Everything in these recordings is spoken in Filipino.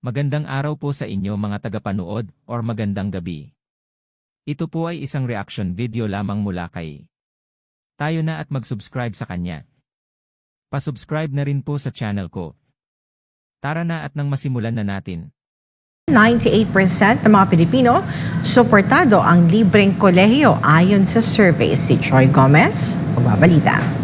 Magandang araw po sa inyo mga tagapanood or magandang gabi. Ito po ay isang reaction video lamang mula kay. Tayo na at mag-subscribe sa kanya. Pasubscribe na rin po sa channel ko. Tara na at nang masimulan na natin. 98% ng mga Pilipino suportado ang libreng kolehiyo ayon sa survey. Si Troy Gomez, magbabalita.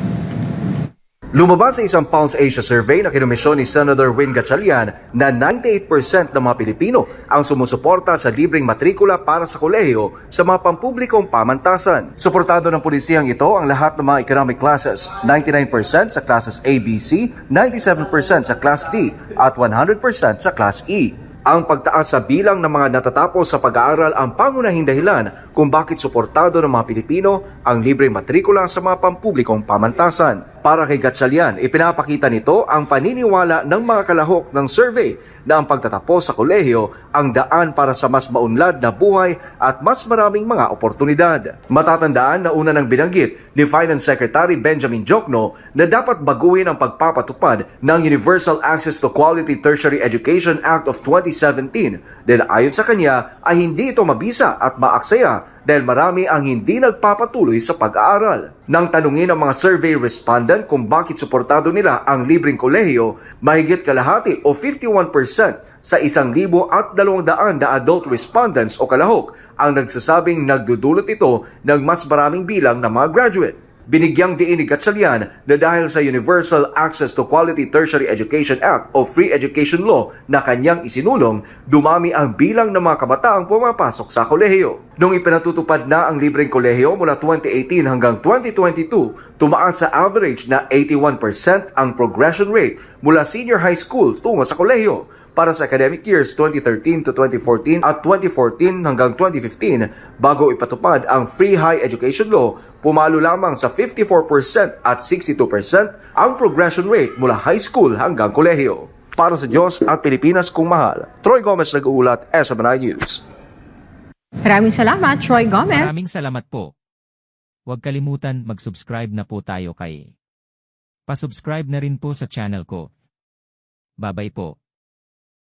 Lumabas sa isang Pounds Asia survey na kinomisyon ni Senator Win Gatchalian na 98% ng mga Pilipino ang sumusuporta sa libreng matrikula para sa kolehiyo sa mga pampublikong pamantasan. Suportado ng pulisiyang ito ang lahat ng mga economic classes, 99% sa classes A, B, C, 97% sa class D at 100% sa class E. Ang pagtaas sa bilang ng mga natatapos sa pag-aaral ang pangunahing dahilan kung bakit suportado ng mga Pilipino ang libreng matrikula sa mga pampublikong pamantasan. Para kay Gatchalian, ipinapakita nito ang paniniwala ng mga kalahok ng survey na ang pagtatapos sa kolehiyo ang daan para sa mas maunlad na buhay at mas maraming mga oportunidad. Matatandaan na una nang binanggit ni Finance Secretary Benjamin Jokno na dapat baguhin ang pagpapatupad ng Universal Access to Quality Tertiary Education Act of 2017 dahil ayon sa kanya ay hindi ito mabisa at maaksaya dahil marami ang hindi nagpapatuloy sa pag-aaral. Nang tanungin ang mga survey respondent kung bakit suportado nila ang libreng kolehiyo, mahigit kalahati o 51% sa isang libo at dalawang daan na adult respondents o kalahok ang nagsasabing nagdudulot ito ng mas maraming bilang ng mga graduate. Binigyang diin ni Gatchalian na dahil sa Universal Access to Quality Tertiary Education Act o Free Education Law na kanyang isinulong, dumami ang bilang ng mga kabataang pumapasok sa kolehiyo. Nung ipinatutupad na ang libreng kolehiyo mula 2018 hanggang 2022, tumaas sa average na 81% ang progression rate mula senior high school tungo sa kolehiyo para sa academic years 2013 to 2014 at 2014 hanggang 2015 bago ipatupad ang Free High Education Law, pumalo lamang sa 54% at 62% ang progression rate mula high school hanggang kolehiyo. Para sa Diyos at Pilipinas kung mahal, Troy Gomez nag-uulat, SMNI News. Maraming salamat, Troy Gomez. Maraming salamat po. Huwag kalimutan mag-subscribe na po tayo kay. Pasubscribe na rin po sa channel ko. Babay po.